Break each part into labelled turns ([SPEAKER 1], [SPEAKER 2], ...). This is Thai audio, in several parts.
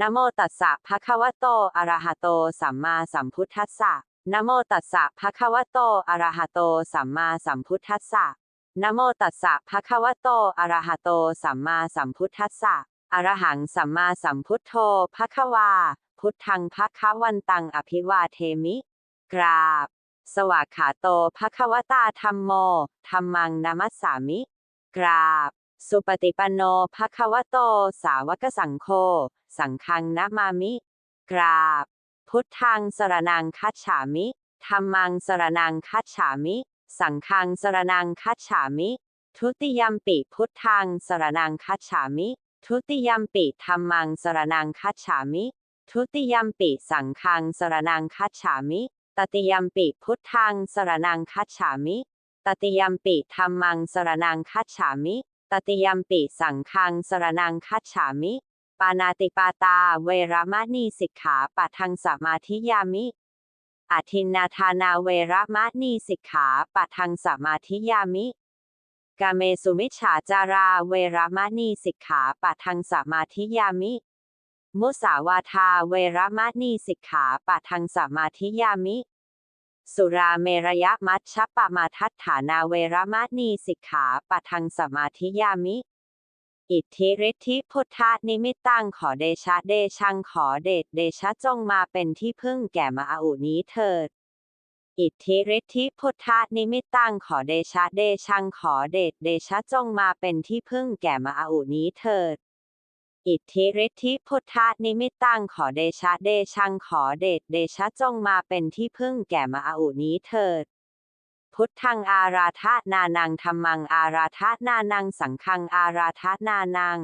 [SPEAKER 1] นะโมตัสสะภะคะวะโต อะระหะโต สัมมาสัมพุทธัสสะนะโมตัสสะภะคะวะโต อะระหะโต สัมมาสัมพุทธัสสะนะโมตัสสะภะคะวะโต อะระหะโต สัมมาสัมพุทธัสสะอะระหังสัมมาสัมพุทโธภะคะวา พุทธังภะคะวันตัง อภิวาเทมิ กราบ สวากขาโตภะคะวตาธัมโมธัมมังนามัสสามิ กราบ สุปฏิปันโนภะคะวะโต สาวกสังโฆ สังฆังนะมามิ กราบ พุทธังสรนังคัจฉามิธัมมังสรนังคัจฉามิ สังฆังสรนังคัจฉามิ ทุติยมปิพุทธังสรนังคัจฉามิ ทุติยมปิธัมมังสรนังคัจฉามิ ทุติยมปิสังฆังสรนังคัจฉามิ ตติยมปิพุทธังสรนังคัจฉามิ ตติยมปิธัมมังสรนังคัจฉามิ ตติยมปิสังฆังสรนังคัจฉามิ ปานาติปาตา เวรมณีสิกขาปะทังสมาธิยามิ อทินนาทานาเวรมณีสิกขาปะทังสมาธิยามิ กาเมสุมิฉาจาราเวรมณีสิกขาปะทังสมาธิยามิ มุสาวาทาเวรมณีสิกขาปะทังสมาธิยามิ สุราเมรยมัชฌปมาทัฏฐานาเวรมณีสิกขาปะทังสมาธิยามิ อิทธิฤทธิพุทธานิมิตตังขอเดชะเดชังขอเดชเดชะจงมาเป็นที่พึ่งแก่มาอุนี้เถิด อิทธิฤทธิพุทธานิมิตตังขอเดชะเดชังขอเดชเดชะจงมาเป็นที่พึ่งแก่มาอุนี้เถิด อิทธิฤทธิพุทธานิมิตตังขอเดชะเดชังขอเดชเดชะจงมาเป็นที่พึ่งแก่มาอาอุนี้เถิด พุทธังอาราธานานังธรรมังอาราธานานังสังฆังอาราธานานัง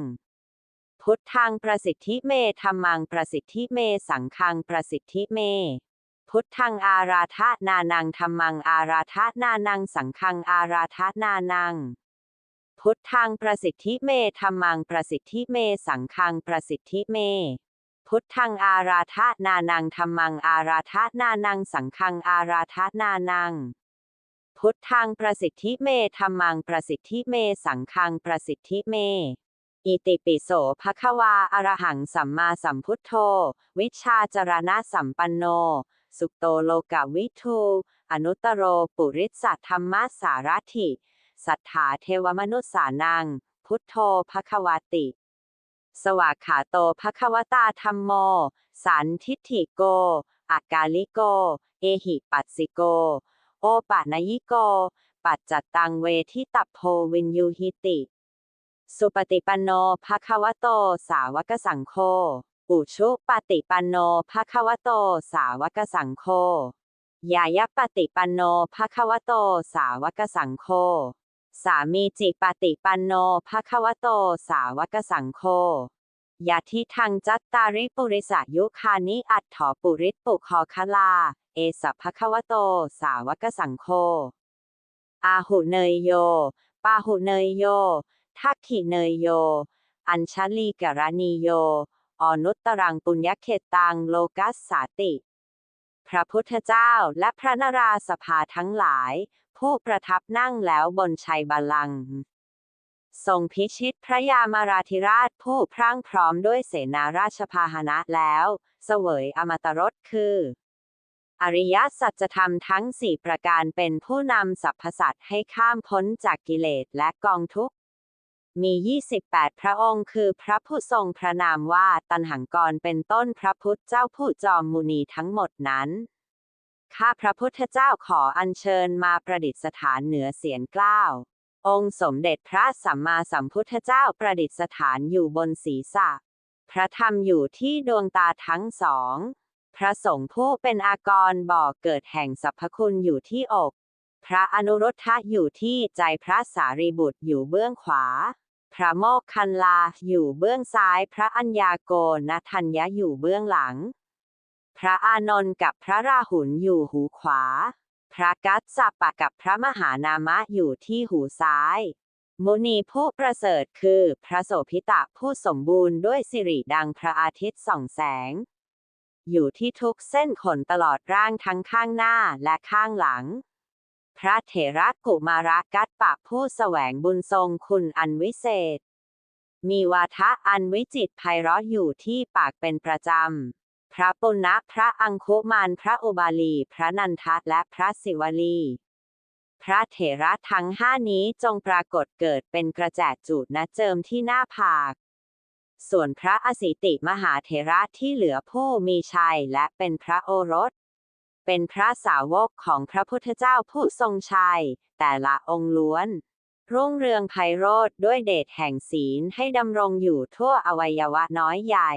[SPEAKER 1] พุทธังประสิทธิเมธรรมังประสิทธิเมสังฆังประสิทธิเมพุทธังอาราธานานังธรรมังอาราธานานังสังฆังอาราธานานัง พุทธังประสิทธิเมธรรมังประสิทธิเมสังฆังประสิทธิเม พุทธังอาราธานานังธรรมังอาราธานานังสังฆังอาราธานานัง พุทธังประสิทธิเมธรรมังประสิทธิเมสังฆังประสิทธิเมอิติปิโสภควาอรหังสัมมาสัมพุทโธ วิชาจรณะสัมปันโน สุโตโลกวิทู อนุตตโรปุริสสัทธรรมสารถิ สัทธาเทวมนุษสานัง พุทโธภควาติ สวากขาโตภควตาธรรมโม สันทิฏฐิโก อากาลิโก เอหิปัสสิโก โอปะนยิโก ปัจจตังเวทิตัพโพวินยูหิติ สุปฏิปันโนภควโตสาวกสังโฆอุชุปฏิปันโนภควโตสาวกสังโฆยายปฏิปันโนภควโตสาวกสังโฆ สามีจิปฏิปันโนภะคะวะโต สาวกสังโฆยาทิทังจัตตาริปุริสายุคานิอัตถอปุริตปุคอคลา เอสัพพะคะวะโต สาวกสังโฆ อาหุเนยโย ปาหุเนยโย ทักขิเนยโย อัญชลีกรณีโย อนุตตรังปุญญเขตังโลกัสสาติ พระพุทธเจ้าและพระนราสภาทั้งหลาย ผู้ประทับนั่งแล้วบนชัยบัลลังก์ทรงพิชิตพระยามาราธิราชผู้พรั่งพร้อมด้วยเสนาราชพาหนะแล้ว เสวยอมตรสคือ อริยสัจธรรมทั้งสี่ประการเป็นผู้นำสรรพสัตว์ให้ข้ามพ้นจากกิเลสและกองทุกข์ มี 28 พระองค์คือพระผู้ทรงพระนามว่าตันหังกรเป็นต้นพระพุทธเจ้าผู้จอมมุนีทั้งหมดนั้น ข้าพระพุทธเจ้าขออัญเชิญมาประดิษฐานเหนือเสียนเกล้า องค์สมเด็จพระสัมมาสัมพุทธเจ้าประดิษฐานอยู่บนศีรษะ พระธรรมอยู่ที่ดวงตาทั้งสอง พระสงฆ์ผู้เป็นอากรบ่อเกิดแห่งสรรพคุณอยู่ที่อก พระอนุรุทธะอยู่ที่ใจพระสารีบุตรอยู่เบื้องขวา พระโมคคันลาอยู่เบื้องซ้าย พระอัญญาโกณทัญญะอยู่เบื้องหลัง พระอานนท์กับพระราหุลอยู่หูขวา พระกัสสปะกับพระมหานามะอยู่ที่หูซ้ายมุนีผู้ประเสริฐคือพระโสพิตะผู้สมบูรณ์ด้วยสิริดังพระอาทิตย์ส่องแสง อยู่ที่ทุกเส้นขนตลอดร่างทั้งข้างหน้าและข้างหลัง ระเถระกุมาระกัตปะผู้แสวงบุญทรงคุณอันวิเศษ มีวาทะอันวิจิตไพเราะอยู่ที่ปากเป็นประจำ พระปุณณะพระอังคุมานพระอุบาลี พระนันทะและพระศิวลี พระเถระทั้งห้านี้จงปรากฏเกิดเป็นกระแจจูดนะเจิมที่หน้าผากส่วนพระอสิติมหาเถระที่เหลือผู้มีชัยและเป็นพระโอรส เป็นพระสาวกของพระพุทธเจ้าผู้ทรงชัย แต่ละองค์ล้วน รุ่งเรืองไพโรธด้วยเดชแห่งศีลให้ดำรงอยู่ทั่วอวัยวะน้อยใหญ่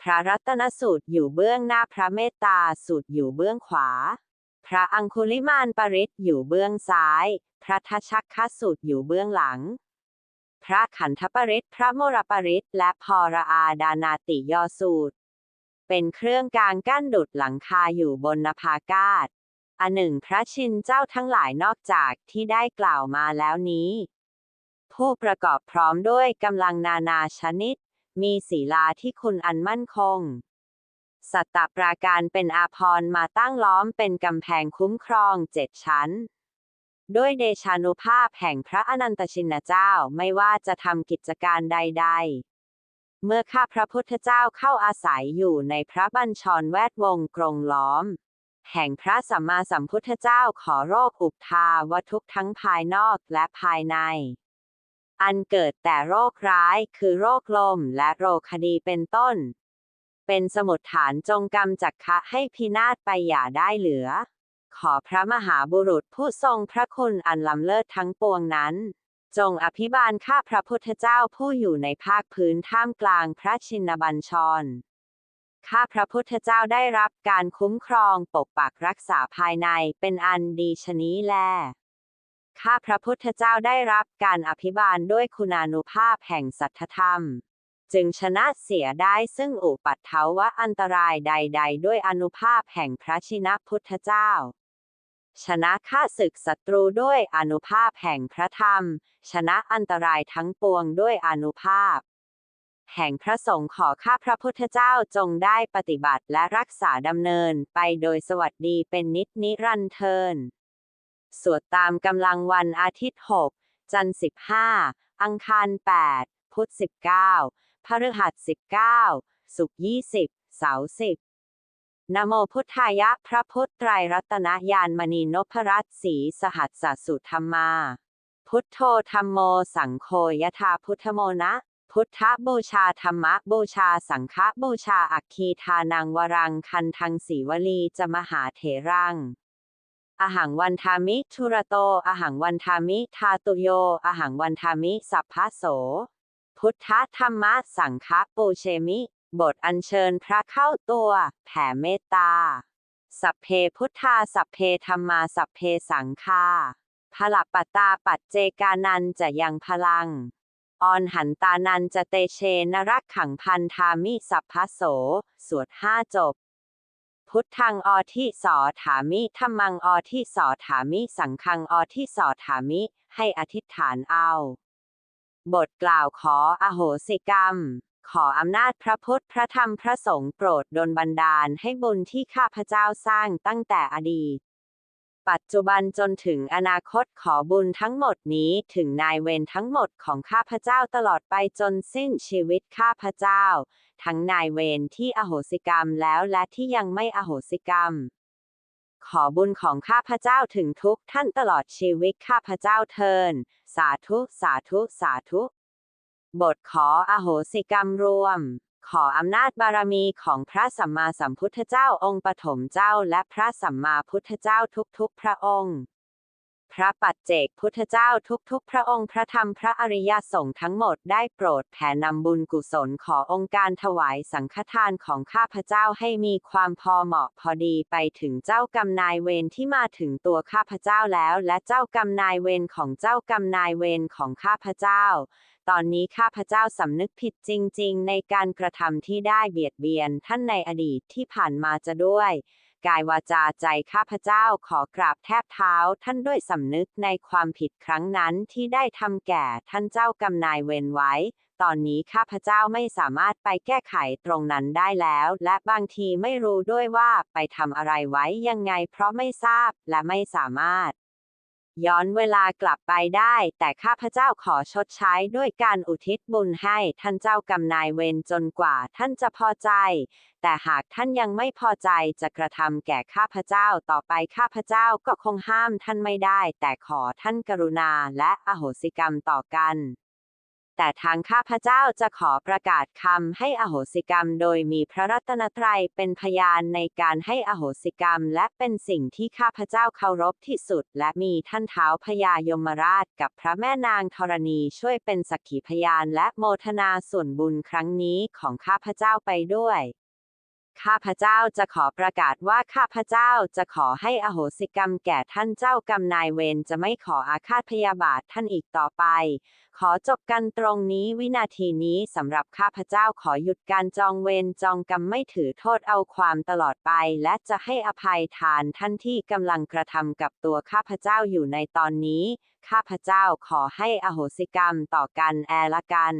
[SPEAKER 1] พระรัตนสูตรอยู่เบื้องหน้าพระเมตตาสูตรอยู่เบื้องขวา พระอังคุลิมานปริศอยู่เบื้องซ้าย พระทชักคสูตรอยู่เบื้องหลัง พระขันธปริศพระโมรปริศและพรอาดานาติยอสูตร เป็นเครื่องกลางกั้นดุดหลังคาอยู่บนนภากาศอันหนึ่งพระชินเจ้าทั้งหลายนอกจากที่ได้กล่าวมาแล้วนี้ ผู้ประกอบพร้อมด้วยกำลังนานาชนิด มีศีลาที่คุณอันมั่นคง สัตตปราการเป็นอาภรณ์มาตั้งล้อมเป็นกำแพงคุ้มครองเจ็ดชั้น ด้วยเดชานุภาพแห่งพระอนันตชินเจ้าไม่ว่าจะทำกิจการใดๆ เมื่อข้าพระพุทธเจ้าเข้าอาศัยอยู่ในพระบัญชรแวดวงกรงล้อม แห่งพระสัมมาสัมพุทธเจ้าขอโรคอุปทาวทุกทั้งภายนอกและภายใน อันเกิดแต่โรคร้ายคือโรคลมและโรคคดีเป็นต้น เป็นสมุดฐานจงกรรมจักคะให้พินาศไปอย่าได้เหลือ ขอพระมหาบุรุษผู้ทรงพระคุณอันล้ำเลิศทั้งปวงนั้น จงอภิบาลข้าพระพุทธเจ้าผู้อยู่ในภาคพื้นท่ามกลางพระชินบัญชร ข้าพระพุทธเจ้าได้รับการคุ้มครองปกปักรักษาภายในเป็นอันดีชนี้แล ข้าพระพุทธเจ้าได้รับการอภิบาลด้วยคุณานุภาพแห่งสัทธธรรม จึงชนะเสียได้ซึ่งอุปัตถวะอันตรายใด ๆ ด้วยอนุภาพแห่งพระชินพุทธเจ้า ชนะข้าศึกศัตรูด้วยอนุภาพแห่งพระธรรม ชนะอันตรายทั้งปวงด้วยอนุภาพ แห่งพระสงฆ์ขอข้าพระพุทธเจ้าจงได้ปฏิบัติและรักษาดำเนินไปโดยสวัสดีเป็นนิจนิรันเทินสวดตามกำลังวันอาทิตย์ 6 จันทร์15 อังคาร 8 พุธ 19พฤหัส 19 ศุกร์20 เสาร์10 นโมพุทธายะพระพุทธไตรรัตนยานมณีนพรัตน์ศรีสหัสสสุธรรมา พุทโธธรรมโมสังโฆยถาพุทธโมนะ พุทธบูชาธรรมบูชาสังฆบูชาอัคคีทานังวรังคันทังสีวลีจะมหาเถรังอหังวันทามิทุระโต อหังวันทามิทาตุโย อหังวันทามิสัพพะโส พุทธธรรมะสังฆปูเชมิ บทอัญเชิญพระเข้าตัว แผ่เมตตา สัพเพพุทธาสัพเพธรรมาสัพเพสังฆาพลัปตตาปัจเจกานันจะยังพลัง ออนหันตานันจะเตเชนรักขังพันธามิสัพพโส สวดห้าจบ พุทธังอที่สอถามิธรรมังอที่สอถามิ สังฆังอที่สอถามิ ให้อธิษฐานเอา บทกล่าวขออโหสิกรรม ขออำนาจพระพุทธพระธรรมพระสงฆ์โปรดดลบันดาลให้บุญที่ข้าพเจ้าสร้างตั้งแต่อดีต ปัจจุบันจนถึงอนาคตขอบุญทั้งหมดนี้ถึงนายเวรทั้งหมดของข้าพเจ้าตลอดไปจนสิ้นชีวิตข้าพเจ้า ทั้งนายเวรที่อโหสิกรรมแล้วและที่ยังไม่อโหสิกรรมขอบุญของข้าพเจ้าถึงทุกท่านตลอดชีวิตข้าพเจ้าเทิน สาธุ สาธุ สาธุ บทขออโหสิกรรมรวม ขออำนาจบารมีของพระสัมมาสัมพุทธเจ้าองค์ปฐมเจ้าและพระสัมมาพุทธเจ้าทุกๆ พระองค์ พระปัจเจกพุทธเจ้าทุกๆ พระองค์พระธรรมพระอริยสงฆ์ทั้งหมดได้โปรดแผ่นำบุญกุศลขอองค์การถวายสังฆทานของข้าพเจ้าให้มีความพอเหมาะพอดีไปถึงเจ้ากรรมนายเวรที่มาถึงตัวข้าพเจ้าแล้ว และเจ้ากรรมนายเวรของเจ้ากรรมนายเวรของข้าพเจ้า ตอนนี้ข้าพเจ้าสำนึกผิดจริง ๆ ในการกระทำที่ได้เบียดเบียนท่านในอดีตที่ผ่านมาจะด้วย กายวาจาใจข้าพเจ้าขอกราบแทบเท้าท่านด้วยสำนึกในความผิดครั้งนั้นที่ได้ทำแก่ท่านเจ้ากรรมนายเวรไว้ ตอนนี้ข้าพเจ้าไม่สามารถไปแก้ไขตรงนั้นได้แล้ว และบางทีไม่รู้ด้วยว่าไปทำอะไรไว้ยังไง เพราะไม่ทราบและไม่สามารถ ย้อนเวลากลับไปได้ แต่ข้าพเจ้าขอชดใช้ด้วยการอุทิศบุญให้ท่านเจ้ากรรมนายเวรจนกว่าท่านจะพอใจ แต่หากท่านยังไม่พอใจจะกระทำแก่ข้าพเจ้าต่อไปข้าพเจ้าก็คงห้ามท่านไม่ได้ แต่ขอท่านกรุณาและอโหสิกรรมต่อกัน แต่ทางข้าพเจ้าจะขอประกาศคำให้อโหสิกรรม โดยมีพระรัตนตรัยเป็นพยานในการให้อโหสิกรรม และเป็นสิ่งที่ข้าพเจ้าเคารพที่สุด และมีท่านเท้าพญายมราชกับพระแม่นางธรณีช่วยเป็นสักขีพยานและโมทนาส่วนบุญครั้งนี้ของข้าพเจ้าไปด้วย ข้าพเจ้าจะขอประกาศว่าข้าพเจ้าจะขอให้อโหสิกรรมแก่ท่านเจ้ากรรมนายเวรจะไม่ขออาฆาตพยาบาทท่านอีกต่อไป ขอจบกันตรงนี้วินาทีนี้สำหรับข้าพเจ้าขอหยุดการจองเวรจองกรรมไม่ถือโทษเอาความตลอดไป และจะให้อภัยทานท่านที่กำลังกระทำกับตัวข้าพเจ้าอยู่ในตอนนี้ ข้าพเจ้าขอให้อโหสิกรรมต่อกันแอละกัน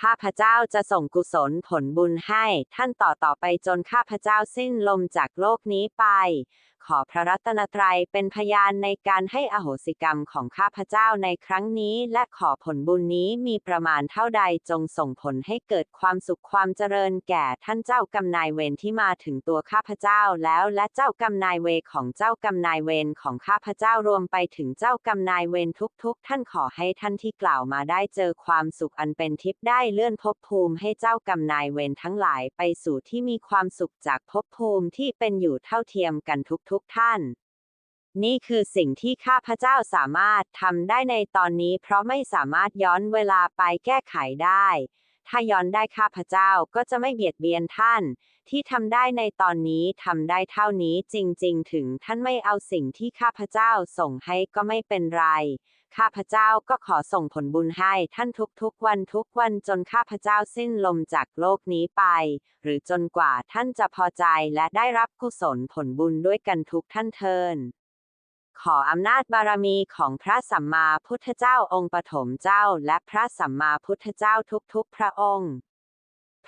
[SPEAKER 1] ข้าพเจ้าจะส่งกุศลผลบุญให้ท่านต่อต่อไปจนข้าพเจ้าสิ้นลมจากโลกนี้ไป ขอพระรัตนตรัยเป็นพยานในการให้อโหสิกรรมของข้าพเจ้าในครั้งนี้ และขอผลบุญนี้มีประมาณเท่าใดจงส่งผลให้เกิดความสุขความเจริญแก่ท่านเจ้ากรรมนายเวรที่มาถึงตัวข้าพเจ้าแล้วและเจ้ากรรมนายเวรของเจ้ากรรมนายเวรของข้าพเจ้ารวมไปถึงเจ้ากรรมนายเวรทุก ๆ ท่านขอให้ท่านที่กล่าวมาได้เจอความสุขอันเป็นทิพย์ได้เลื่อนภพภูมิให้เจ้ากรรมนายเวรทั้งหลายไปสู่ที่มีความสุขจากภพภูมิที่เป็นอยู่เท่าเทียมกันทุกุกท่าน นี่คือสิ่งที่ข้าพเจ้าสามารถทำได้ในตอนนี้ เพราะไม่สามารถย้อนเวลาไปแก้ไขได้ ถ้าย้อนได้ข้าพเจ้าก็จะไม่เบียดเบียนท่าน ที่ทำได้ในตอนนี้ทำได้เท่านี้จริง ๆ ถึงท่านไม่เอาสิ่งที่ข้าพเจ้าส่งให้ก็ไม่เป็นไร ข้าพเจ้าก็ขอส่งผลบุญให้ท่านทุกๆวันทุกวันจนข้าพเจ้าสิ้นลมจากโลกนี้ไป หรือจนกว่าท่านจะพอใจและได้รับกุศลผลบุญด้วยกันทุกท่านเทินขออำนาจบารมีของพระสัมมาพุทธเจ้าองค์ปฐมเจ้าและพระสัมมาพุทธเจ้าทุกๆพระองค์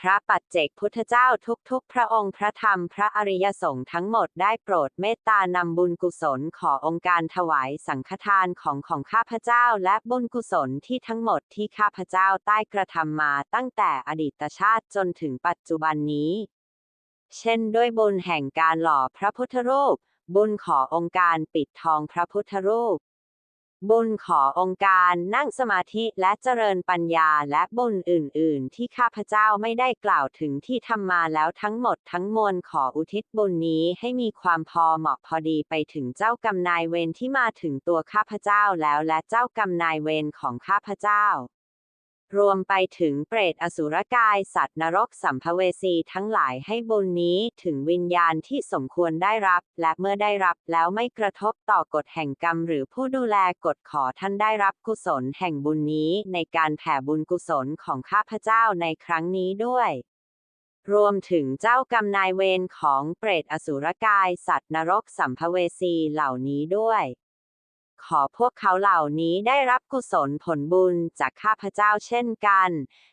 [SPEAKER 1] ระปัจเจกพุทธเจ้าทุกๆ พระองค์พระธรรมพระอริยสงฆ์ทั้งหมดได้โปรดเมตตานำบุญกุศลขอองค์การถวายสังฆทานของของข้าพเจ้า และบุญกุศลที่ทั้งหมดที่ข้าพเจ้าได้กระทำมาตั้งแต่อดีตชาติจนถึงปัจจุบันนี้ เช่นด้วยบุญแห่งการหล่อพระพุทธรูป บุญขอองค์การปิดทองพระพุทธรูป บุญขอองค์การนั่งสมาธิและเจริญปัญญาและบุญอื่น ๆ ที่ข้าพเจ้าไม่ได้กล่าวถึงที่ทำมาแล้วทั้งหมดทั้งมวลขออุทิศบุญนี้ให้มีความพอเหมาะพอดีไปถึงเจ้ากรรมนายเวรที่มาถึงตัวข้าพเจ้าแล้วและเจ้ากรรมนายเวรของข้าพเจ้า รวมไปถึงเปรตอสุรกายสัตว์นรกสัมภเวสีทั้งหลายให้บุญนี้ถึงวิญญาณที่สมควรได้รับ และเมื่อได้รับแล้วไม่กระทบต่อกฎแห่งกรรม หรือผู้ดูแลกฎขอท่านได้รับกุศลแห่งบุญนี้ในการแผ่บุญกุศลของข้าพเจ้าในครั้งนี้ด้วยรวมถึงเจ้ากรรมนายเวรของเปรตอสุรกายสัตว์นรกสัมภเวสีเหล่านี้ด้วย ขอพวกเขาเหล่านี้ได้รับกุศลผลบุญจากข้าพเจ้าเช่นกัน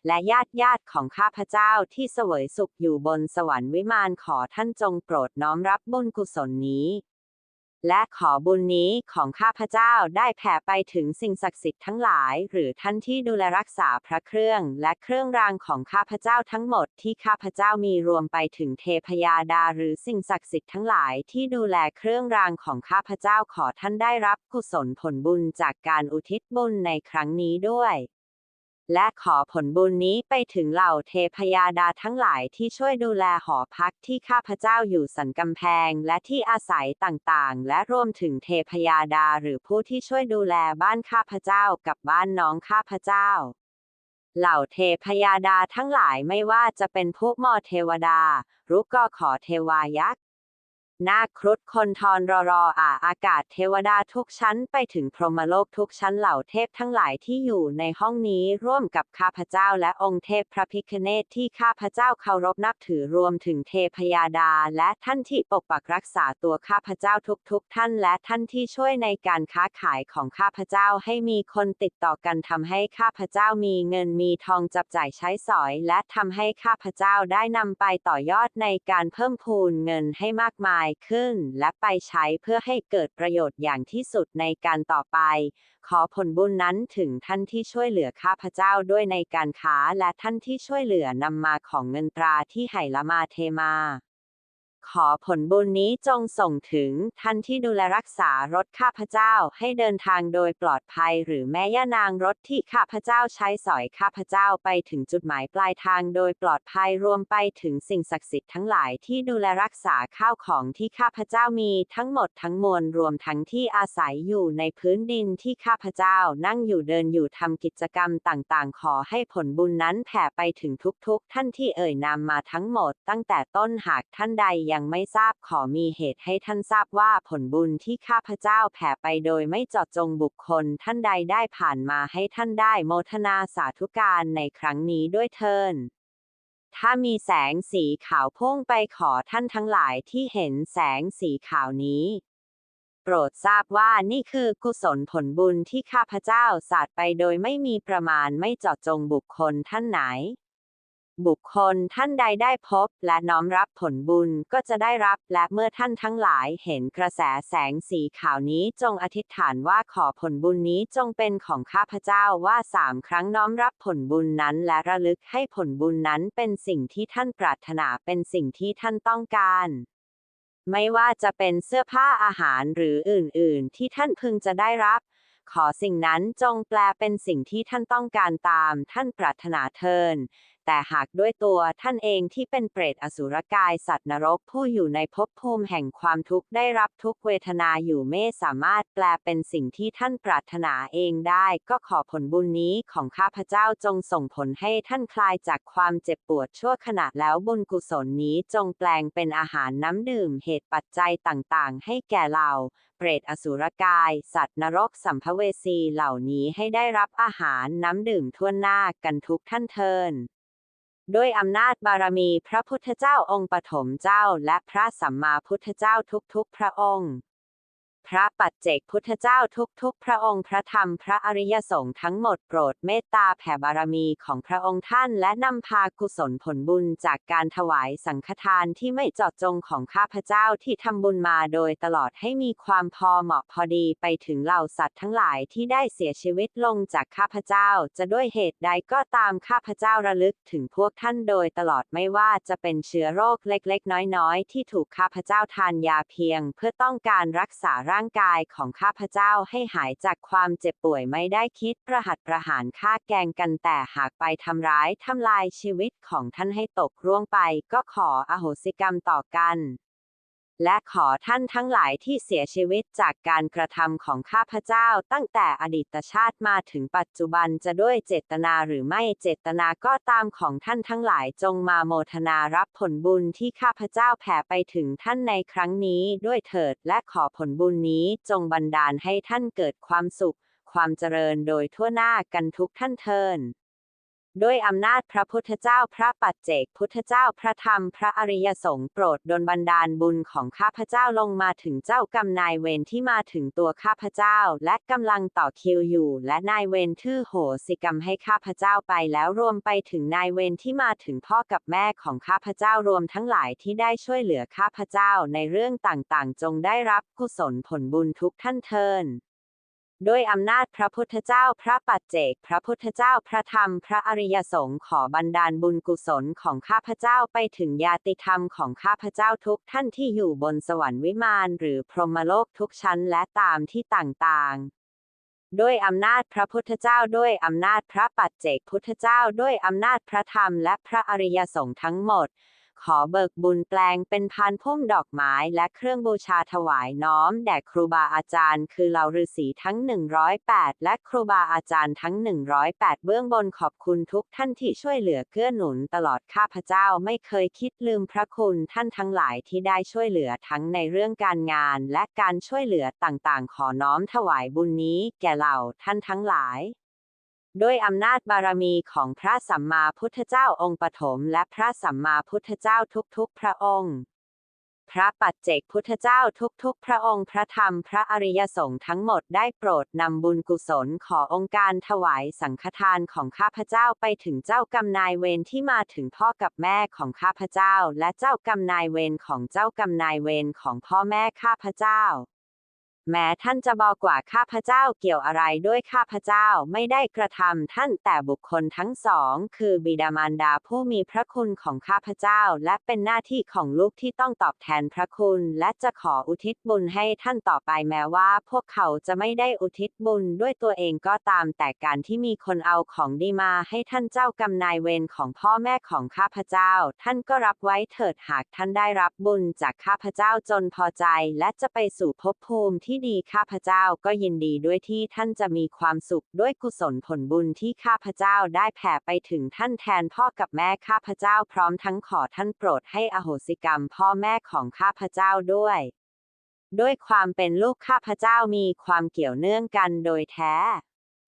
[SPEAKER 1] และญาติญาติของข้าพเจ้าที่เสวยสุขอยู่บนสวรรค์วิมานขอท่านจงโปรดน้อมรับบุญกุศลนี้ และขอบุญนี้ของข้าพเจ้าได้แผ่ไปถึงสิ่งศักดิ์สิทธิ์ทั้งหลาย หรือท่านที่ดูแลรักษาพระเครื่องและเครื่องรางของข้าพเจ้าทั้งหมดที่ข้าพเจ้ามีรวมไปถึงเทพยาดาหรือสิ่งศักดิ์สิทธิ์ทั้งหลายที่ดูแลเครื่องรางของข้าพเจ้าขอท่านได้รับกุศลผลบุญจากการอุทิศบุญในครั้งนี้ด้วย และขอผลบุญนี้ไปถึงเหล่าเทพยาดาทั้งหลายที่ช่วยดูแลหอพักที่ข้าพเจ้าอยู่สันกำแพงและที่อาศัยต่างๆ และรวมถึงเทพยาดาหรือผู้ที่ช่วยดูแลบ้านข้าพเจ้ากับบ้านน้องข้าพเจ้า เหล่าเทพยาดาทั้งหลายไม่ว่าจะเป็นผู้มอเทวดา รุกก็ขอเทวายักษ์ นาคครุฑคนทรรอรออ่าอากาศเทวดาทุกชั้นไปถึงพรหมโลกทุกชั้นเหล่าเทพทั้งหลายที่อยู่ในห้องนี้ร่วมกับข้าพเจ้าและองค์เทพพระพิคเนตที่ข้าพเจ้าเคารพนับถือรวมถึงเทพยาดา และท่านที่ปกปักรักษาตัวข้าพเจ้าทุกๆท่านและท่านที่ช่วยในการค้าขายของข้าพเจ้าให้มีคนติดต่อกันทำให้ข้าพเจ้ามีเงินมีทองจับจ่ายใช้สอย และทำให้ข้าพเจ้าได้นำไปต่อยอดในการเพิ่มพูนเงินให้มากมายขึ้น และไปใช้เพื่อให้เกิดประโยชน์อย่างที่สุดในการต่อไป ขอผลบุญนั้นถึงท่านที่ช่วยเหลือข้าพเจ้าด้วยในการค้าและท่านที่ช่วยเหลือนำมาของเงินตราที่ไหลมาเทมา ขอผลบุญนี้จงส่งถึงท่านที่ดูแลรักษารถข้าพเจ้าให้เดินทางโดยปลอดภัย หรือแม่ย่านางรถที่ข้าพเจ้าใช้สอยข้าพเจ้าไปถึงจุดหมายปลายทางโดยปลอดภัยรวมไปถึงสิ่งศักดิ์สิทธิ์ทั้งหลายที่ดูแลรักษาข้าวของที่ข้าพเจ้ามีทั้งหมดทั้งมวลรวมทั้งที่อาศัยอยู่ในพื้นดินที่ข้าพเจ้านั่งอยู่เดินอยู่ทำกิจกรรมต่างๆ ขอให้ผลบุญนั้นแผ่ไปถึงทุกๆ ท่านที่เอ่ยนามมาทั้งหมด ตั้งแต่ต้นหากท่านใดยังไม่ทราบขอมีเหตุให้ท่านทราบว่าผลบุญที่ข้าพเจ้าแผ่ไปโดยไม่เจาะจงบุคคลท่านใดได้ผ่านมาให้ท่านได้โมทนาสาธุการในครั้งนี้ด้วยเทินถ้ามีแสงสีขาวพุ่งไปขอท่านทั้งหลายที่เห็นแสงสีขาวนี้ โปรดทราบว่านี่คือกุศลผลบุญที่ข้าพเจ้าสาดไปโดยไม่มีประมาณไม่เจาะจงบุคคลท่านไหน บุคคลท่านใดได้พบและน้อมรับผลบุญก็จะได้รับและเมื่อท่านทั้งหลายเห็นกระแสแสงสีขาวนี้จงอธิษฐานว่าขอผลบุญนี้จงเป็นของข้าพเจ้าว่าสามครั้งน้อมรับผลบุญนั้นและระลึกให้ผลบุญนั้นเป็นสิ่งที่ท่านปรารถนาเป็นสิ่งที่ท่านต้องการไม่ว่าจะเป็นเสื้อผ้าอาหารหรืออื่น ๆ ที่ท่านพึงจะได้รับ ขอสิ่งนั้นจงแปลเป็นสิ่งที่ท่านต้องการตาม ท่านปรารถนาเทิน แต่หากด้วยตัวท่านเองที่เป็นเปรตอสุรกายสัตว์นรกผู้อยู่ในภพภูมิแห่งความทุกข์ได้รับทุกเวทนาอยู่ไม่สามารถแปลเป็นสิ่งที่ท่านปรารถนาเองได้ ก็ขอผลบุญนี้ของข้าพเจ้าจงส่งผลให้ท่านคลายจากความเจ็บปวดชั่วขณะแล้วบุญกุศลนี้จงแปลงเป็นอาหารน้ำดื่มเหตุปัจจัยต่างๆ ให้แก่เราเปรตอสุรกาย สัตว์นรกสัมภเวสีเหล่านี้ให้ได้รับอาหารน้ำดื่มทั่วหน้ากันทุกท่านเทิน ด้วยอำนาจบารมีพระพุทธเจ้าองค์ปฐมเจ้าและพระสัมมาพุทธเจ้าทุกๆ พระองค์ พระปัจเจกพุทธเจ้าทุกๆ พระองค์พระธรรมพระอริยสงฆ์ทั้งหมดโปรดเมตตาแผ่บารมีของพระองค์ท่าน และนำพากุศลผลบุญจากการถวายสังฆทานที่ไม่เจาะจงของข้าพเจ้าที่ทำบุญมาโดยตลอดให้มีความพอเหมาะพอดีไปถึงเหล่าสัตว์ทั้งหลายที่ได้เสียชีวิตลงจากข้าพเจ้า จะด้วยเหตุใดก็ตามข้าพเจ้าระลึกถึงพวกท่านโดยตลอดไม่ว่าจะเป็นเชื้อโรคเล็กๆ น้อยๆ ที่ถูกข้าพเจ้าทานยาเพียง เพื่อต้องการรักษาร่างกายของข้าพเจ้าให้หายจากความเจ็บป่วยไม่ได้คิดประหัตประหารฆ่าแกงกันแต่หากไปทำร้ายทำลายชีวิตของท่านให้ตกร่วงไปก็ขออโหสิกรรมต่อกัน และขอท่านทั้งหลายที่เสียชีวิตจากการกระทำของข้าพเจ้าตั้งแต่อดีตชาติมาถึงปัจจุบันจะด้วยเจตนาหรือไม่เจตนาก็ตามของท่านทั้งหลายจงมาโมทนารับผลบุญที่ข้าพเจ้าแผ่ไปถึงท่านในครั้งนี้ด้วยเถิดและขอผลบุญนี้จงบันดาลให้ท่านเกิดความสุข ความเจริญโดยทั่วหน้ากันทุกท่านเทิน ด้วยอำนาจพระพุทธเจ้าพระปัจเจกพุทธเจ้าพระธรรมพระอริยสงฆ์โปรดดลบันดาลบุญของข้าพเจ้าลงมาถึงเจ้ากรรมนายเวรที่มาถึงตัวข้าพเจ้า และกำลังต่อคิวอยู่ และนายเวรทื่อโหสิกรรมให้ข้าพเจ้าไปแล้วรวมไปถึงนายเวรที่มาถึงพ่อกับแม่ของข้าพเจ้ารวมทั้งหลายที่ได้ช่วยเหลือข้าพเจ้าในเรื่องต่างๆ จงได้รับกุศลผลบุญทุกท่านเทิน ด้วยอำนาจพระพุทธเจ้าพระปัจเจก พระพุทธเจ้าพระธรรม พระอริยสงฆ์ขอบันดาลบุญกุศลของข้าพเจ้าไปถึงญาติธรรมของข้าพเจ้าทุกท่านที่อยู่บนสวรรค์วิมานหรือพรหมโลกทุกชั้นและตามที่ต่างๆด้วยอำนาจพระพุทธเจ้าด้วยอำนาจพระปัจเจกพุทธเจ้าด้วยอำนาจพระธรรมและพระอริยสงฆ์ทั้งหมด ขอเบิกบุญแปลงเป็นพานพุ่มดอกไม้และเครื่องบูชาถวายน้อม แด่ครูบาอาจารย์ คือเหล่าฤาษีทั้ง 108 และครูบาอาจารย์ทั้ง 108 เบื้องบนขอบคุณทุกท่านที่ช่วยเหลือเกื้อหนุนตลอดข้าพเจ้าไม่เคยคิดลืมพระคุณท่านทั้งหลายที่ได้ช่วยเหลือทั้งในเรื่องการงาน และการช่วยเหลือต่างๆ ขอน้อมถวายบุญนี้ แก่เหล่าท่านทั้งหลาย ด้วยอำนาจบารมีของพระสัมมาพุทธเจ้าองค์ปฐมและพระสัมมาพุทธเจ้าทุกๆ พระองค์ พระปัจเจกพุทธเจ้าทุกๆ พระองค์พระธรรมพระอริยสงฆ์ทั้งหมดได้โปรดนำบุญกุศลขอองค์การถวายสังฆทานของข้าพเจ้าไปถึงเจ้ากรรมนายเวรที่มาถึงพ่อกับแม่ของข้าพเจ้า และเจ้ากรรมนายเวรของเจ้ากรรมนายเวรของพ่อแม่ข้าพเจ้า แม้ท่านจะบอกว่าข้าพเจ้าเกี่ยวอะไรด้วยข้าพเจ้าไม่ได้กระทำท่านแต่บุคคลทั้งสอง คือบิดามารดาผู้มีพระคุณของข้าพเจ้า และเป็นหน้าที่ของลูกที่ต้องตอบแทนพระคุณ และจะขออุทิศบุญให้ท่านต่อไปแม้ว่า พวกเขาจะไม่ได้อุทิศบุญด้วยตัวเองก็ตามแต่การที่มีคนเอาของดีมาให้ท่านเจ้ากรรมนายเวรของพ่อแม่ของข้าพเจ้า ท่านก็รับไว้เถิดหากท่านได้รับบุญจากข้าพเจ้าจนพอใจ และจะไปสู่ภพภูมิที่ดีข้าพเจ้าก็ยินดีด้วยที่ท่านจะมีความสุขด้วยกุศลผลบุญที่ข้าพเจ้าได้แผ่ไปถึงท่านแทนพ่อกับแม่ข้าพเจ้าพร้อมทั้งขอท่านโปรดให้อโหสิกรรมพ่อแม่ของข้าพเจ้าด้วย ด้วยความเป็นลูกข้าพเจ้ามีความเกี่ยวเนื่องกันโดยแท้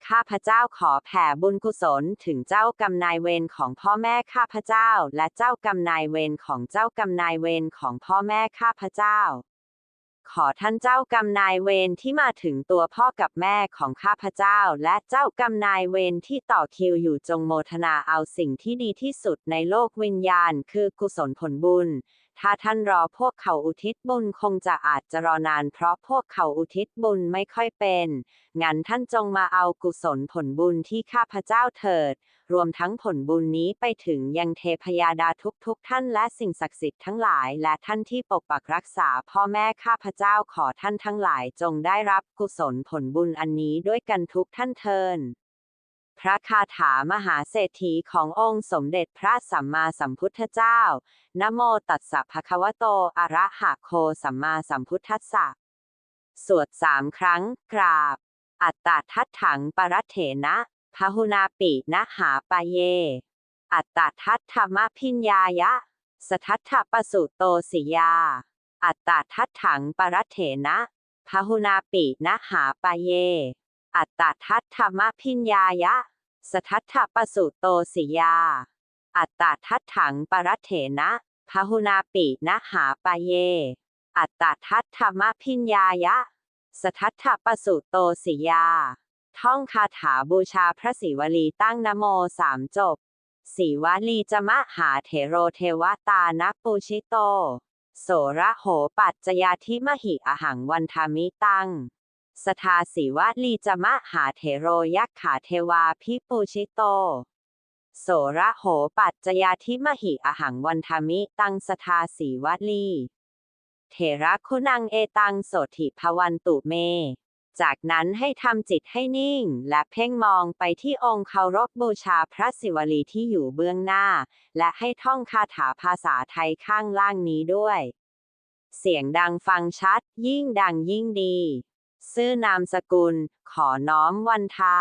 [SPEAKER 1] ข้าพเจ้าขอแผ่บุญกุศลถึงเจ้ากรรมนายเวรของพ่อแม่ข้าพเจ้า และเจ้ากรรมนายเวรของเจ้ากรรมนายเวรของพ่อแม่ข้าพเจ้า ขอท่านเจ้ากรรมนายเวรที่มาถึงตัวพ่อกับแม่ของข้าพเจ้า และเจ้ากรรมนายเวรที่ต่อคิวอยู่จงโมทนาเอาสิ่งที่ดีที่สุดในโลกวิญญาณ คือกุศลผลบุญ ถ้าท่านรอพวกเขาอุทิศบุญคงจะอาจจะรอนาน เพราะพวกเขาอุทิศบุญไม่ค่อยเป็น งั้นท่านจงมาเอากุศลผลบุญที่ข้าพเจ้าเถิด รวมทั้งผลบุญนี้ไปถึงยังเทพยาดาทุกๆทท่านและสิ่งศักดิ์สิทธิ์ทั้งหลาย และท่านที่ปกปักรักษาพ่อแม่ข้าพเจ้าขอท่านทั้งหลายจงได้รับกุศลผลบุญอันนี้ด้วยกันทุกท่านเทิน พระคาถามหาเศรษฐีขององค์สมเด็จพระสัมมาสัมพุทธเจ้า นะโมตัสสะภะคะวะโต อะระหะโคสัมมาสัมพุทธัสสะ สวดสามครั้ง กราบ อัตตาทัตถังปรัตเถนะพหุนาปินะหาปะเย อัตตาทัตธรรมพิญญายะ สทัตถปสุโตสิยา อัตตาทัตถังปรัตเถนะพหุนาปินะหาปะเย อัตตทัตธรรมพิญญายะ สทัตถปสุโตสิยา อัตตทัตถังปรัตเถนะพหุนาปินะหาปะเย อัตตทัตธรรมพิญญายะ สทัตถปสุโตสิยา ท่องคาถาบูชาพระศิวลีตั้งนโมสามจบสีวลีจะมะหาเถโรเทวตานัปูชิโต โสระโหปัจจยาทิมหิอหังวันทามิตัง สทาสีวลีจะมะหาเถโรยักขาเทวาพิปูชิโต โสระโหปัจจยาทิมหิอหังวันทามิตังสทาสีวลีเถระคุณังเอตังโสถิภวันตุเม จากนั้นให้ทำจิตให้นิ่ง และเพ่งมองไปที่องค์เคารพบูชาพระศิวลีที่อยู่เบื้องหน้า และให้ท่องคาถาภาษาไทยข้างล่างนี้ด้วย เสียงดังฟังชัด ยิ่งดังยิ่งดี ซื่อนามสกุล ขอน้อมวันทา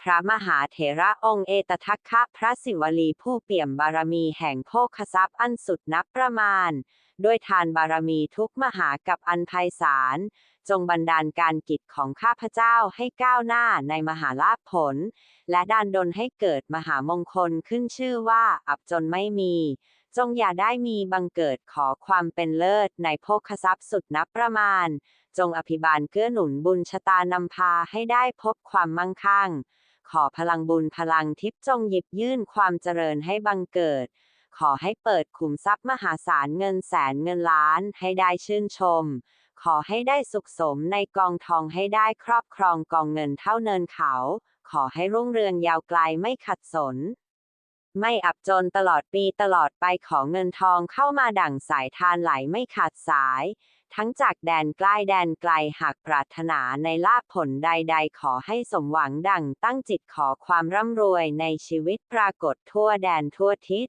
[SPEAKER 1] พระมหาเถระองค์เอตทัคคะพระศิวลีผู้เปี่ยมบารมีแห่งโภคทรัพย์อันสุดนับประมาณ ด้วยทานบารมีทุกมหากับอันไพศาล จงบันดาลการกิจของข้าพเจ้าให้ก้าวหน้าในมหาลาภผล และดานดลให้เกิดมหามงคลขึ้นชื่อว่าอับจนไม่มีจงอย่าได้มีบังเกิดขอความเป็นเลิศในโภคทรัพย์สุดนับประมาณ จงอภิบาลเกื้อหนุนบุญชะตานำพาให้ได้พบความมั่งคั่ง ขอพลังบุญพลังทิพย์จงหยิบยื่นความเจริญให้บังเกิด ขอให้เปิดขุมทรัพย์มหาศาลเงินแสนเงินล้านให้ได้ชื่นชม ขอให้ได้สุขสมในกองทองให้ได้ครอบครองกองเงินเท่าเนินเขา ขอให้รุ่งเรืองยาวไกลไม่ขัดสนไม่อับจนตลอดปีตลอดไปขอเงินทองเข้ามาดั่งสายทานไหลไม่ขาดสาย ทั้งจากแดนใกล้แดนไกลหากปรารถนาในลาภผลใดๆ ขอให้สมหวังดังตั้งจิตขอความร่ำรวยในชีวิตปรากฏทั่วแดนทั่วทิศ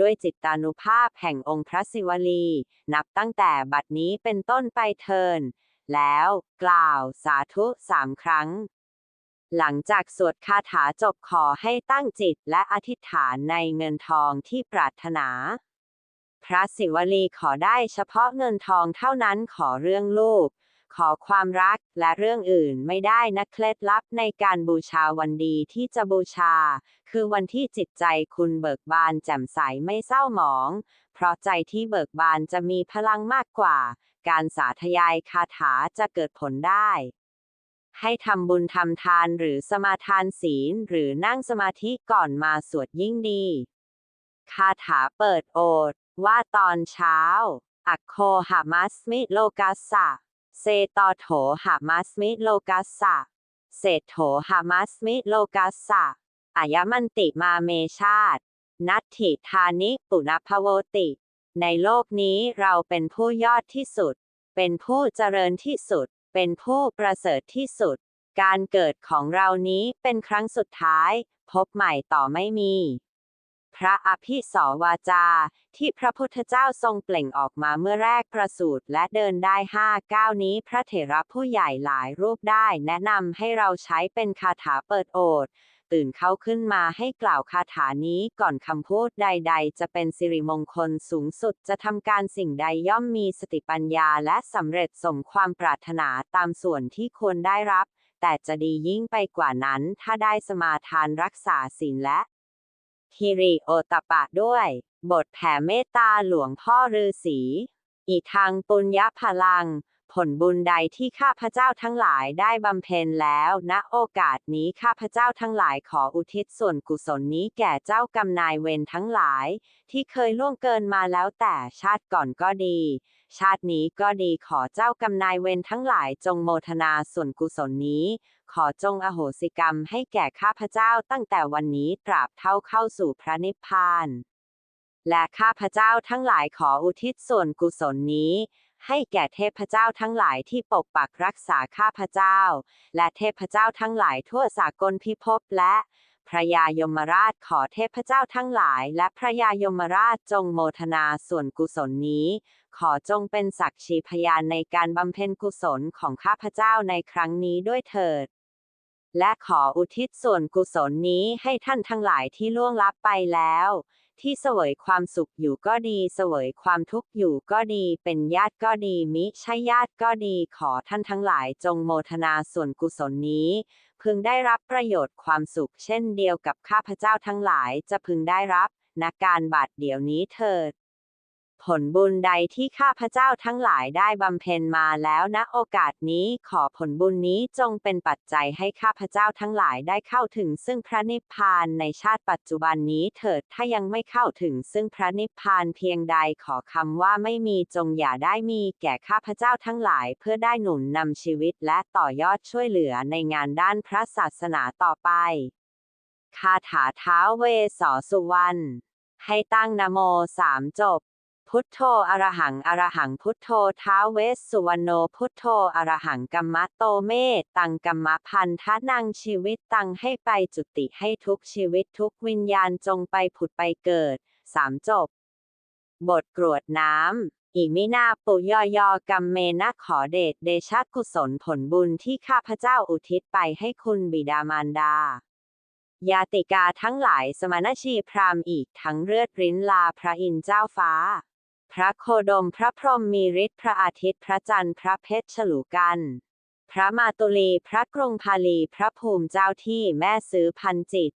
[SPEAKER 1] ด้วยจิตตานุภาพแห่งองค์พระศิวลี นับตั้งแต่บัดนี้เป็นต้นไปเทิน แล้วกล่าวสาธุสามครั้ง หลังจากสวดคาถาจบขอให้ตั้งจิตและอธิษฐานในเงินทองที่ปรารถนา พระศิวลีขอได้เฉพาะเงินทองเท่านั้นขอเรื่องลูก ขอความรักและเรื่องอื่นไม่ได้นะเคล็ดลับในการบูชาวันดีที่จะบูชา คือวันที่จิตใจคุณเบิกบานแจ่มใสไม่เศร้าหมอง เพราะใจที่เบิกบานจะมีพลังมากกว่า การสาธยายคาถาจะเกิดผลได้ให้ทำบุญทำทานหรือสมาทานศีลหรือนั่งสมาธิก่อนมาสวดยิ่งดี คาถาเปิดโอษ ว่าตอนเช้า อักโคหามัสมิโลกัสสะ เซตอโถหามัสมิโลกัสสะ เศษโถหามัสมิโลกัสสะอายมันติมาเมชาตนัตถิธานิปุณพโวติ ในโลกนี้เราเป็นผู้ยอดที่สุด เป็นผู้เจริญที่สุด เป็นผู้ประเสริฐที่สุด การเกิดของเรานี้เป็นครั้งสุดท้าย พบใหม่ต่อไม่มี พระอภิสวาจา ที่พระพุทธเจ้าทรงเปล่งออกมาเมื่อแรกประสูติและเดินได้ห้าก้าวนี้พระเถระผู้ใหญ่หลายรูปได้แนะนำให้เราใช้เป็นคาถาเปิดโอษตื่นเขาขึ้นมาให้กล่าวคาถานี้ก่อนคำพูดใด ๆ จะเป็นสิริมงคลสูงสุดจะทำการสิ่งใดย่อมมีสติปัญญาและสำเร็จสมความปรารถนาตามส่วนที่ควรได้รับ แต่จะดียิ่งไปกว่านั้นถ้าได้สมาทานรักษาศีลและ ฮิริโอตปะด้วย บทแผ่เมตตาหลวงพ่อฤาษี อีกทางปุญญพลัง ผลบุญใดที่ข้าพเจ้าทั้งหลายได้บำเพ็ญแล้ว ณโอกาสนี้ข้าพเจ้าทั้งหลายขออุทิศส่วนกุศลนี้แก่เจ้ากรรมนายเวรทั้งหลาย ที่เคยล่วงเกินมาแล้วแต่ชาติก่อนก็ดี ชาตินี้ก็ดีขอเจ้ากรรมนายเวรทั้งหลายจงโมทนาส่วนกุศลนี้ ขอจงอโหสิกรรมให้แก่ข้าพเจ้าตั้งแต่วันนี้ตราบเท่าเข้าสู่พระนิพพานและข้าพเจ้าทั้งหลายขออุทิศส่วนกุศลนี้ ให้แก่เทพเจ้าทั้งหลายที่ปกปักรักษาข้าพเจ้า และเทพเจ้าทั้งหลายทั่วสากลพิภพและพระยายมราชขอเทพเจ้าทั้งหลาย และพระยายมราชจงโมทนาส่วนกุศลนี้ ขอจงเป็นสักขีพยานในการบำเพ็ญกุศลของข้าพเจ้าในครั้งนี้ด้วยเถิด และขออุทิศส่วนกุศลนี้ให้ท่านทั้งหลายที่ล่วงลับไปแล้ว ที่เสวยความสุขอยู่ก็ดี เสวยความทุกข์อยู่ก็ดี เป็นญาติก็ดี มิใช่ญาติก็ดี ขอท่านทั้งหลายจงโมทนาส่วนกุศลนี้ พึงได้รับประโยชน์ความสุขเช่นเดียวกับข้าพเจ้าทั้งหลายจะพึงได้รับณการบัดเดี๋ยวนี้เถิด ผลบุญใดที่ข้าพเจ้าทั้งหลายได้บำเพ็ญมาแล้วณโอกาสนี้ขอผลบุญนี้จงเป็นปัจจัยให้ข้าพเจ้าทั้งหลายได้เข้าถึงซึ่งพระนิพพานในชาติปัจจุบันนี้เถิดถ้ายังไม่เข้าถึงซึ่งพระนิพพานเพียงใดขอคำว่าไม่มีจงอย่าได้มีแก่ข้าพเจ้าทั้งหลายเพื่อได้หนุนนำชีวิตและต่อยอดช่วยเหลือในงานด้านพระศาสนาต่อไป คาถาเท้าเวสสุวรรณให้ตั้งนโมสามจบ พุทโธอรหังอรหังพุทโธท้าวเวสสุวรรณโนพุทโธอรหังกัมมะโตเมตังกัมมะพันธะนังชีวิตตังให้ไปจุติให้ทุกชีวิตทุกวิญญาณจงไปผุดไปเกิดสามจบบทกรวดน้ำ อิมินาปุยอยอกัมเมนะขอเดชเดชะกุศลผลบุญที่ข้าพเจ้าอุทิศไปให้คุณบิดามารดา ยาติกาทั้งหลายสมณชีพราหมณ์อีกทั้งเลือดริ้นลาพระอินทร์เจ้าฟ้า พระโคดม พระพรหมมีฤทธิ์พระอาทิตย์ พระจันทร์ พระเพชรฉลูกัน พระมาตุลี พระกรุงพาลี พระภูมิเจ้าที่แม่ซื้อพันจิต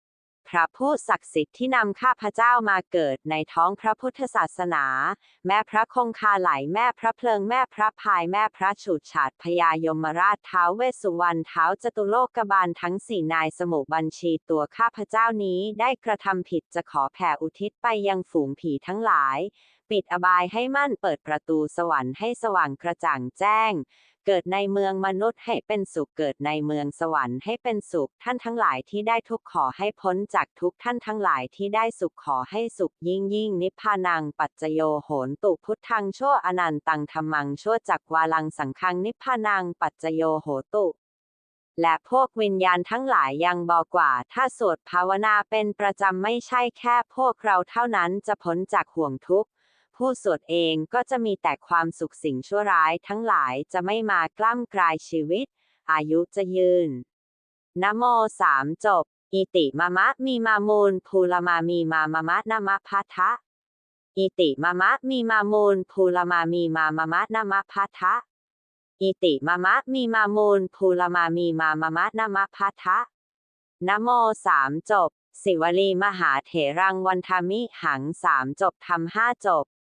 [SPEAKER 1] พระผู้ศักดิ์สิทธิ์ที่นำข้าพเจ้ามาเกิดในท้องพระพุทธศาสนา แม่พระคงคาไหลแม่พระเพลิงแม่พระพายแม่พระฉูดฉาดพญายมราชเท้าเวสสุวรรณเท้าจตุโลกบาลทั้งสี่นายสมุบัญชีตัวข้าพเจ้านี้ได้กระทำผิดจะขอแผ่อุทิศไปยังฝูงผีทั้งหลาย ปิดอบายให้มั่นเปิดประตูสวรรค์ให้สว่างกระจ่างแจ้ง เกิดในเมืองมนุษย์ให้เป็นสุขเกิดในเมืองสวรรค์ให้เป็นสุขท่านทั้งหลายที่ได้ทุกข์ขอให้พ้นจากทุกข์ท่านทั้งหลายที่ได้สุขขอให้สุขยิ่งยิ่งนิพพานังปัจจโยโหนตุพุทธังชั่วอนันตังธรรมังชั่วจักวาลังสังคังนิพพานังปัจจโยโหตุและพวกวิญญาณทั้งหลายยังบอกว่า ถ้าสวดภาวนาเป็นประจำไม่ใช่แค่พวกเราเท่านั้นจะพ้นจากห่วงทุกข์ ผู้สวดเองก็จะมีแต่ความสุขสิ่งชั่วร้ายทั้งหลายจะไม่มากล้ำกลายชีวิต อายุจะยืน นะโมสามจบ อิติมะมะมีมามูลภูลมามีมามะมะนะมะพัทะอิติมะมะมีมามูลภูลมามีมามะมะนะมะพัทะอิติมะมะมีมามูลภูลมามีมามะมะนะมะพัทะนะโมสามจบ สิวลีมหาเถรังวันทามิหังสามจบทำห้าจบ